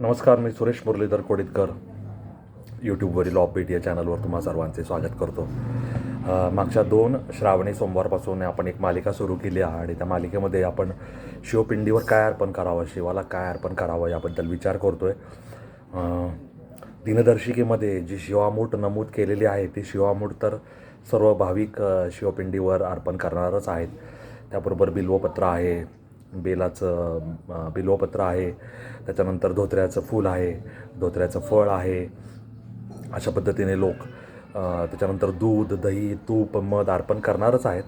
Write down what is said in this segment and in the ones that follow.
नमस्कार मी सुरेश मुरलीधर कोडितकर. यूट्यूबवरील ऑफ बीट या चॅनलवर तुम्हा सर्वांचे स्वागत करतो. मागच्या दोन श्रावणी सोमवारपासून आपण एक मालिका सुरू केली आहे आणि त्या मालिकेमध्ये आपण शिवपिंडीवर काय अर्पण करावं शिवाला काय अर्पण करावं याबद्दल विचार करतो आहे दिनदर्शिकेमध्ये जी शिवामूठ नमूद केलेली आहे ती शिवामूठ तर सर्व भाविक शिवपिंडीवर अर्पण करणारच आहेत. त्याबरोबर बिल्वपत्र आहे बेलाचं अ, बिल्वपत्र आहे. त्याच्यानंतर धोत्र्याचं फूल आहे. धोत्र्याचं फळ आहे. अशा पद्धतीने लोक त्याच्यानंतर दूध दही तूप मध अर्पण करणारच आहेत.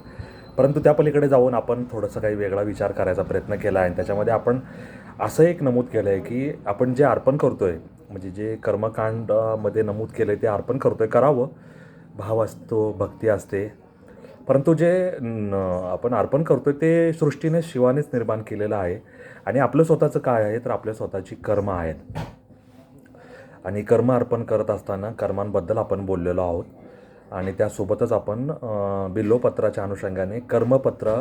परंतु त्या पलीकडे जाऊन आपण थोडंसं काही वेगळा विचार करायचा प्रयत्न केला आहे. आणि त्याच्यामध्ये आपण असं एक नमूद केलं आहे की आपण जे अर्पण करतो आहे म्हणजे जे कर्मकांडमध्ये नमूद केलं आहे ते अर्पण करतो आहे करावं. भाव असतो भक्ती असते. परंतु जे आपण अर्पण करतो ते सृष्टीने शिवानेच निर्माण केलेलं आहे. आणि आपलं स्वतःचं काय आहे तर आपल्या स्वतःची कर्म आहेत. आणि कर्म अर्पण करत असताना कर्मांबद्दल आपण बोललेलो आहोत. आणि त्यासोबतच आपण बिल्लोपत्राच्या अनुषंगाने कर्मपत्र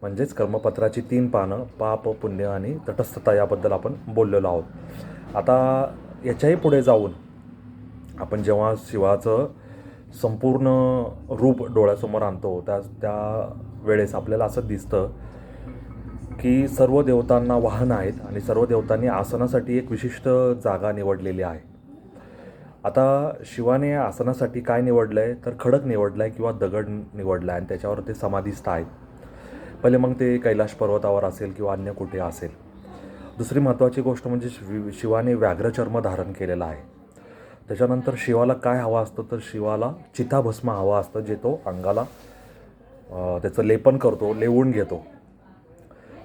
म्हणजेच कर्मपत्राची तीन पानं पाप पुण्य आणि तटस्थता याबद्दल आपण बोललेलो आहोत. आता याच्याही पुढे जाऊन आपण जेव्हा शिवाचं संपूर्ण रूप डोळ्यासमोर आणतो. त्या त्या वेळेस आपल्याला असं दिसतं की सर्व देवतांना वाहन आहेत आणि सर्व देवतांनी आसनासाठी एक विशिष्ट जागा निवडलेली आहे. आता शिवाने या आसनासाठी काय निवडलं आहे तर खडक निवडला आहे किंवा दगड निवडला आहे आणि त्याच्यावर ते समाधिस्थ आहेत. पहिले मग ते कैलाश पर्वतावर असेल किंवा अन्य कुठे असेल. दुसरी महत्त्वाची गोष्ट म्हणजे शिवाने व्याघ्रचर्म धारण केलेला आहे. त्याच्यानंतर शिवाला काय हवं असतं तर शिवाला चिताभस्म हवा असतं जे तो अंगाला त्याचं लेपन करतो लेवून घेतो.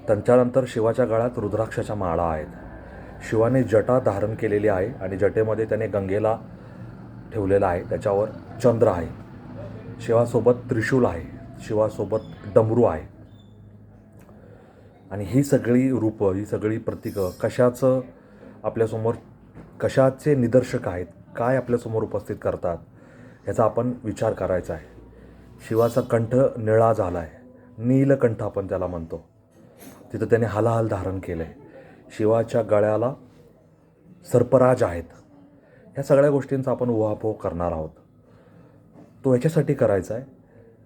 त्यांच्यानंतर शिवाच्या गळ्यात रुद्राक्षाच्या माळा आहेत. शिवाने जटा धारण केलेली आहे आणि जटेमध्ये त्याने गंगेला ठेवलेला आहे. त्याच्यावर चंद्र आहे. शिवासोबत त्रिशूल आहे. शिवासोबत डमरू आहे. आणि ही सगळी रूपं ही सगळी प्रतीकं कशाचं आपल्यासमोर कशाचे निदर्शक आहेत काय आपल्यासमोर उपस्थित करतात ह्याचा आपण विचार करायचा आहे. शिवाचा कंठ निळा झाला आहे नीलकंठ आपण त्याला म्हणतो. तिथं त्याने हलाहल धारण केलं आहे शिवाच्या गळ्याला सर्पराज आहेत. ह्या सगळ्या गोष्टींचा आपण उहापोह करणार आहोत. तो याच्यासाठी करायचा आहे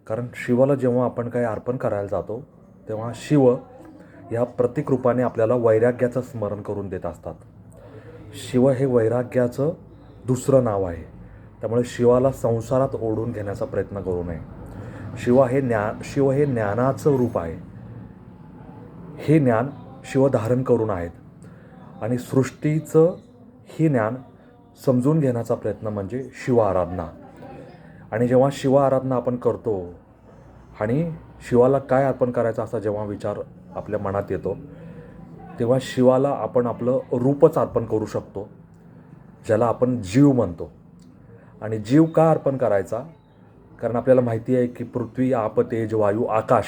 कारण शिवाला जेव्हा आपण काही अर्पण करायला जातो तेव्हा शिव या प्रतीक रूपाने आपल्याला वैराग्याचं स्मरण करून देत असतात. शिव हे वैराग्याचं दुसरं नाव आहे. त्यामुळे शिवाला संसारात ओढून घेण्याचा प्रयत्न करू नये. शिव हे ज्ञा शिव हे ज्ञानाचं रूप आहे. हे ज्ञान शिव धारण करून आहेत. आणि सृष्टीचं हे ज्ञान समजून घेण्याचा प्रयत्न म्हणजे शिव आराधना. आणि जेव्हा शिव आराधना आपण करतो आणि शिवाला काय अर्पण करायचं असा जेव्हा विचार आपल्या मनात येतो तेव्हा शिवाला आपण आपलं रूपच अर्पण करू शकतो. ज्याला आपण जीव म्हणतो. आणि जीव का अर्पण करायचा? कारण आपल्याला माहिती आहे की पृथ्वी आप तेज वायू आकाश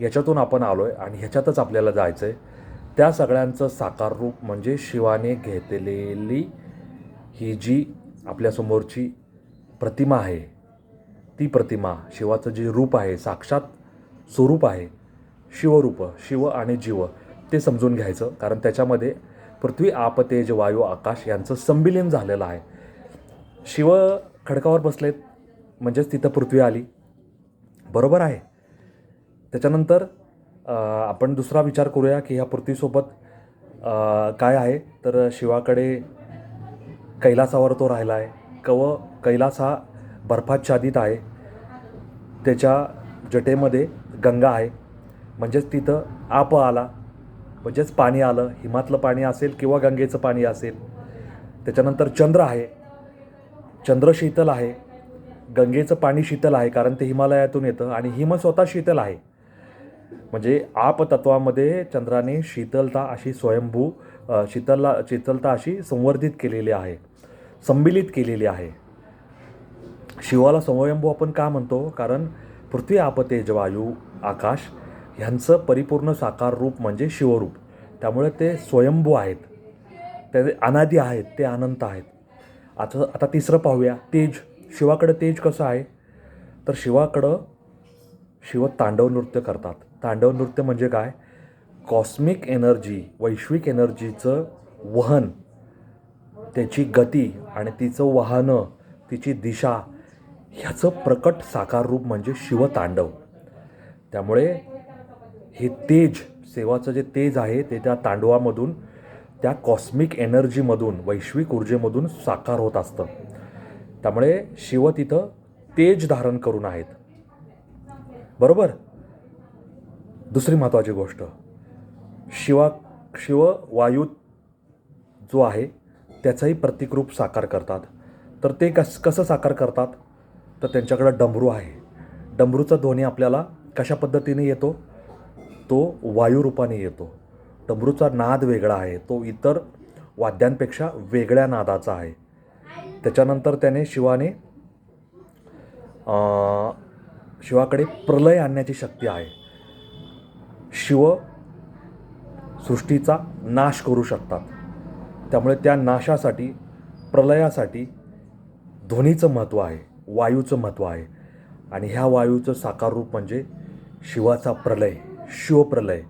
याच्यातून आपण आलो आहे आणि ह्याच्यातच आपल्याला जायचं आहे त्या सगळ्यांचं साकार रूप म्हणजे शिवाने घेतलेली ही जी आपल्यासमोरची प्रतिमा आहे ती प्रतिमा शिवाचं जे रूप आहे साक्षात स्वरूप आहे शिवरूप शिव आणि जीव ते समजून घ्यायचं. कारण त्याच्यामध्ये पृथ्वी आप तेज वायू आकाश यांचं संमिलन झालेलं आहे. शिव खडकावर बसलेत म्हणजेच तिथं पृथ्वी आली. बरोबर आहे. त्याच्यानंतर आपण दुसरा विचार करूया की ह्या पृथ्वीसोबत काय आहे? तर शिवाकडे कैलासावर तो राहिला आहे कव कैलास हा बर्फाच्छादित आहे. त्याच्या जटेमध्ये गंगा आहे. म्हणजेच तिथं आप आला. म्हणजेच पाणी आलं हिमातलं पाणी असेल किंवा गंगेचं पाणी असेल. त्याच्यानंतर चंद्र आहे. चंद्र शीतल आहे. गंगेचं पाणी शीतल आहे कारण ते हिमालयातून येतं आणि हिम स्वतः शीतल आहे. म्हणजे आपतत्वामध्ये चंद्राने शीतलता अशी स्वयंभू शीतलला शीतलता अशी संवर्धित केलेली आहे. संमिलित केलेली आहे. शिवाला स्वयंभू आपण का म्हणतो? कारण पृथ्वी आप तेज वायू आकाश ह्यांचं परिपूर्ण साकार रूप म्हणजे शिवरूप. त्यामुळे ते स्वयंभू आहेत. ते अनादी आहेत ते अनंत आहेत. आता आता तिसरं पाहूया. तेज. शिवाकडं तेज कसं आहे? तर शिवाकडं शिव तांडव नृत्य करतात. तांडव नृत्य म्हणजे काय? कॉस्मिक एनर्जी वैश्विक एनर्जीचं वहन. त्याची गती आणि तिचं वाहनं तिची दिशा ह्याचं प्रकट साकार रूप म्हणजे शिवतांडव त्यामुळे हे तेज सेवाचं जे तेज आहे ते त्या तांडवामधून त्या कॉस्मिक एनर्जीमधून वैश्विक ऊर्जेमधून साकार होत असतं. त्यामुळे शिव तिथं तेज धारण करून आहेत. बरोबर? दुसरी महत्त्वाची गोष्ट. शिवा शिव वायू जो आहे त्याचंही प्रतिकरूप साकार करतात. तर ते कस कसं साकार करतात? तर त्यांच्याकडं डमरू आहे. डमरूचा ध्वनी आपल्याला कशा पद्धतीने येतो? तो वायुरूपाने येतो. डमरूचा नाद वेगळा आहे. तो इतर वाद्यांपेक्षा वेगळ्या नादाचा आहे. त्याच्यानंतर त्याने शिवाने शिवाकडे प्रलय आणण्याची शक्ती आहे. शिव सृष्टीचा नाश करू शकतात. त्यामुळे त्या नाशासाठी प्रलयासाठी ध्वनीचं महत्त्व आहे वायूचं महत्त्व आहे. आणि ह्या वायूचं साकार रूप म्हणजे शिवाचा प्रलय. शिवप्रलय.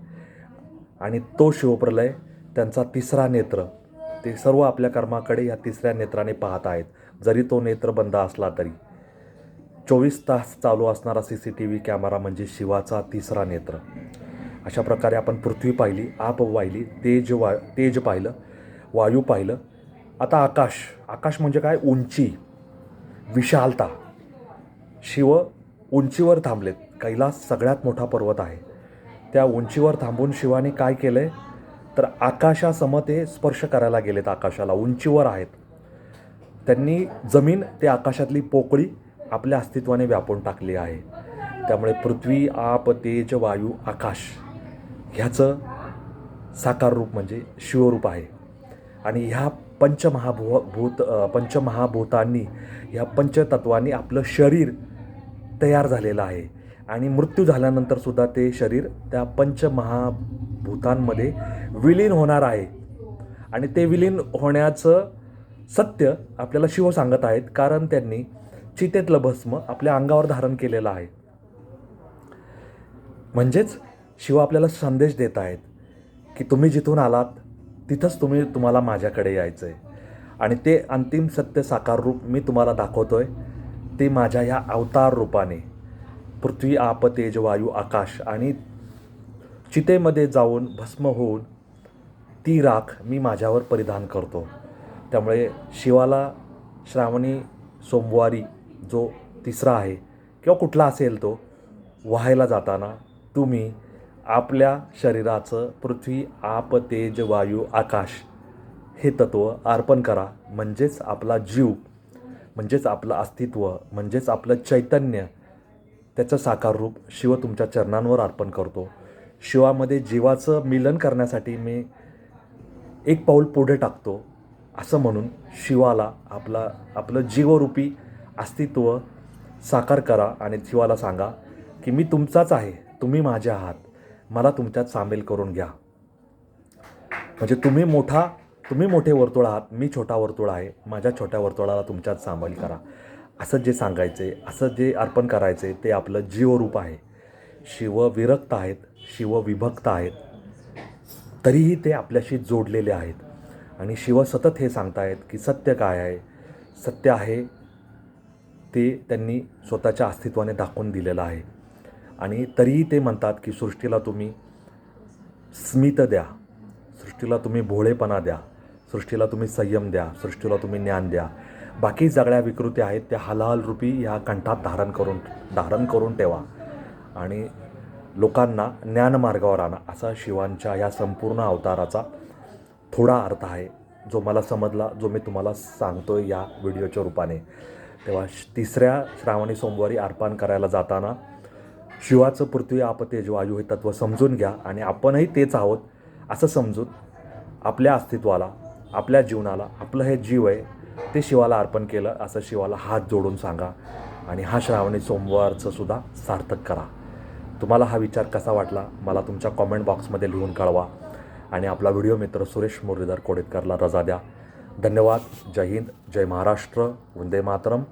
आणि तो शिवप्रलय त्यांचा तिसरा नेत्र ते सर्व आपल्या कर्माकडे या तिसऱ्या नेत्राने पाहत आहेत. जरी तो नेत्र बंद असला तरी. चोवीस तास चालू असणारा C C T V camera म्हणजे शिवाचा तिसरा नेत्र. अशा प्रकारे आपण पृथ्वी पाहिली आप पाहिली तेज वा तेज पाहिलं वायू पाहिलं. आता आकाश आकाश म्हणजे काय? उंची. विशालता. शिव उंचीवर थांबलेत. कैलास सगळ्यात मोठा पर्वत आहे. त्या उंचीवर थांबून शिवाने काय केलं आहे तर आकाशासम ते स्पर्श करायला गेलेत आकाशाला. उंचीवर आहेत. त्यांनी जमीन ते आकाशातली पोकळी आपल्या अस्तित्वाने व्यापून टाकली आहे. त्यामुळे पृथ्वी आप तेज वायू आकाश ह्याचं साकार रूप म्हणजे शिवरूप आहे. आणि ह्या पंचमहाभू भूत पंचमहाभूतांनी ह्या पंचतत्वांनी आपलं शरीर तयार झालेलं आहे. आणि मृत्यू झाल्यानंतर सुद्धा ते शरीर त्या पंचमहाभूतांमध्ये विलीन होणार आहे. आणि ते विलीन होण्याचं सत्य आपल्याला शिव सांगत आहेत कारण त्यांनी चितेतलं भस्म आपल्या अंगावर धारण केलेलं आहे. म्हणजेच शिव आपल्याला संदेश देत आहेत की तुम्ही जिथून आलात तिथंच तुम्ही तुम्हाला माझ्याकडे यायचं आहे आणि ते अंतिम सत्य साकार रूप मी तुम्हाला दाखवतो आहे ते माझ्या ह्या अवतार रूपाने. पृथ्वी आप तेज वायू आकाश आणि चितेमध्ये जाऊन भस्म होऊन ती राख मी माझ्यावर परिधान करतो. त्यामुळे शिवाला श्रावणी सोमवारी जो तिसरा आहे किंवा कुठला असेल तो व्हायला जाताना तुम्ही आपल्या शरीराचं पृथ्वी आप तेज वायू आकाश हे तत्त्व अर्पण करा. म्हणजेच आपला जीव म्हणजेच आपलं अस्तित्व म्हणजेच आपलं चैतन्य त्याचं साकार रूप शिव तुमच्या चरणांवर अर्पण करतो. शिवामध्ये जीवाचं मिलन करण्यासाठी मी एक पाऊल पुढे टाकतो. असं म्हणून शिवाला आपला आपलं जीवरूपी अस्तित्व साकार करा आणि शिवाला सांगा की मी तुमचाच आहे तुम्ही माझे आहात. मला तुमच्यात सामील करून घ्या. म्हणजे तुम्ही मोठा तुम्ही मोठे वर्तुळ आहात मी छोटा वर्तुळ आहे. माझ्या छोट्या वर्तुळाला तुमच्यात सामील करा. असं जे सांगायचं आहे असं जे अर्पण करायचं आहे ते आपलं जीवरूप आहे. शिव विरक्त आहेत शिव विभक्त आहेत. तरीही ते आपल्याशी जोडलेले आहेत. आणि शिव सतत हे सांगतायत की सत्य काय आहे? सत्य आहे ते त्यांनी स्वतःच्या अस्तित्वाने दाखवून दिलेलं आहे. आणि तरीही ते म्हणतात की सृष्टीला तुम्ही स्मित द्या. सृष्टीला तुम्ही भोळेपणा द्या. सृष्टीला तुम्ही संयम द्या. सृष्टीला तुम्ही ज्ञान द्या. बाकी सगळ्या विकृती आहेत त्या हलाल रूपी ह्या कंठात धारण करून धारण करून ठेवा. आणि लोकांना ज्ञानमार्गावर आणा. असा शिवांच्या या संपूर्ण अवताराचा थोडा अर्थ आहे जो मला समजला जो मी तुम्हाला सांगतोय या व्हिडिओच्या रूपाने. तेव्हा श- तिसऱ्या श्रावणी सोमवारी अर्पण करायला जाताना शिवाचं पृथ्वी आपतेज वायू हे तत्त्व समजून घ्या आणि आपणही तेच आहोत असं समजून आपल्या अस्तित्वाला आपल्या जीवनाला आपलं हे जीव आहे ते शिवाला अर्पण केलं. असं शिवाला हात जोडून सांगा आणि हा श्रावणी सोमवारचं सुद्धा सार्थक करा. तुम्हाला हा विचार कसा वाटला? मला तुमच्या कॉमेंट बॉक्समध्ये लिहून कळवा. आणि आपला व्हिडिओ मित्र सुरेश मुरलीधर कोडेतकरला रजा द्या. धन्यवाद. जय हिंद. जय महाराष्ट्र. वंदे मातरम.